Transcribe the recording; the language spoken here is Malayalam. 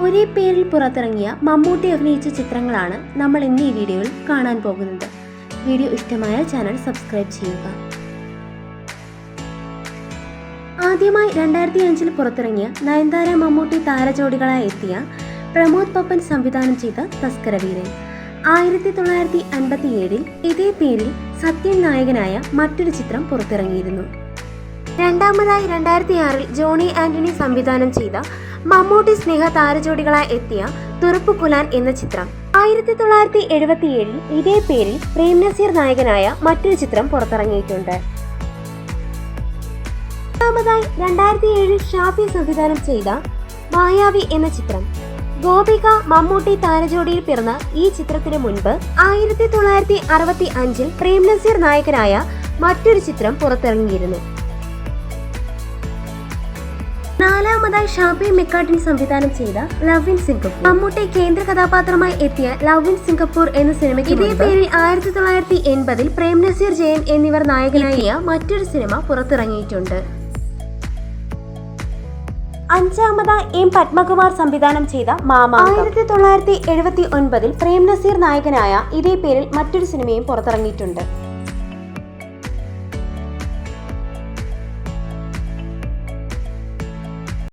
ഒരേ പേരിൽ പുറത്തിറങ്ങിയ മമ്മൂട്ടി അഭിനയിച്ച ചിത്രങ്ങളാണ് നമ്മൾ ഇന്ന് ഈ വീഡിയോയിൽ കാണാൻ പോകുന്നത്. വീഡിയോ ഇഷ്ടമായ ചാനൽ സബ്സ്ക്രൈബ് ചെയ്യുക. ആദ്യമായി രണ്ടായിരത്തി അഞ്ചിൽ പുറത്തിറങ്ങിയ നയൻതാര മമ്മൂട്ടി താരജോഡികളായി എത്തിയ പ്രമോദ് പപ്പൻ സംവിധാനം ചെയ്ത തസ്കരവീരൻ ആയിരത്തി തൊള്ളായിരത്തി അൻപത്തിയേഴിൽ ഇതേ പേരിൽ സത്യൻ നായകനായ മറ്റൊരു ചിത്രം പുറത്തിറങ്ങിയിരുന്നു. രണ്ടാമതായി രണ്ടായിരത്തി ആറിൽ ജോണി ആന്റണി സംവിധാനം ചെയ്ത മമ്മൂട്ടി സ്നേഹ താരജോഡികളായി എത്തിയ തുറപ്പുകുലാൻ എന്ന ചിത്രം. ആയിരത്തി തൊള്ളായിരത്തി എഴുപത്തി ഏഴിൽ ഇതേ പേരിൽ പ്രേം നസീർ നായകനായ മറ്റൊരു ചിത്രം പുറത്തിറങ്ങിയിട്ടുണ്ട്. രണ്ടാമതായി രണ്ടായിരത്തി ഏഴിൽ ഷാഫി സംവിധാനം ചെയ്ത മായാവി എന്ന ചിത്രം. ഗോപിക മമ്മൂട്ടി താരജോഡിയിൽ പിറന്ന ഈ ചിത്രത്തിന് മുൻപ് ആയിരത്തി തൊള്ളായിരത്തി അറുപത്തി അഞ്ചിൽ പ്രേം നസീർ നായകനായ മറ്റൊരു ചിത്രം പുറത്തിറങ്ങിയിരുന്നു. നാലാമതായി ഷാബി മെക്കാട്ടിൻ സംവിധാനം ചെയ്ത ലവ് ഇൻ സിംഗപ്പൂർ. മമ്മൂട്ടി കേന്ദ്ര കഥാപാത്രമായി എത്തിയ ലവ് ഇൻ സിംഗപ്പൂർ എന്ന സിനിമയ്ക്ക് ഇതേ പേരിൽ ആയിരത്തി തൊള്ളായിരത്തി എൺപതിൽ പ്രേം നസീർ ജയൻ എന്നിവർ നായകനായ മറ്റൊരു സിനിമ പുറത്തിറങ്ങിയിട്ടുണ്ട്. അഞ്ചാമതായി എം പത്മകുമാർ സംവിധാനം ചെയ്ത മാമ ആയിരത്തി തൊള്ളായിരത്തി എഴുപത്തി ഒൻപതിൽ പ്രേം നസീർ നായകനായ ഇതേ പേരിൽ മറ്റൊരു സിനിമയും പുറത്തിറങ്ങിയിട്ടുണ്ട്.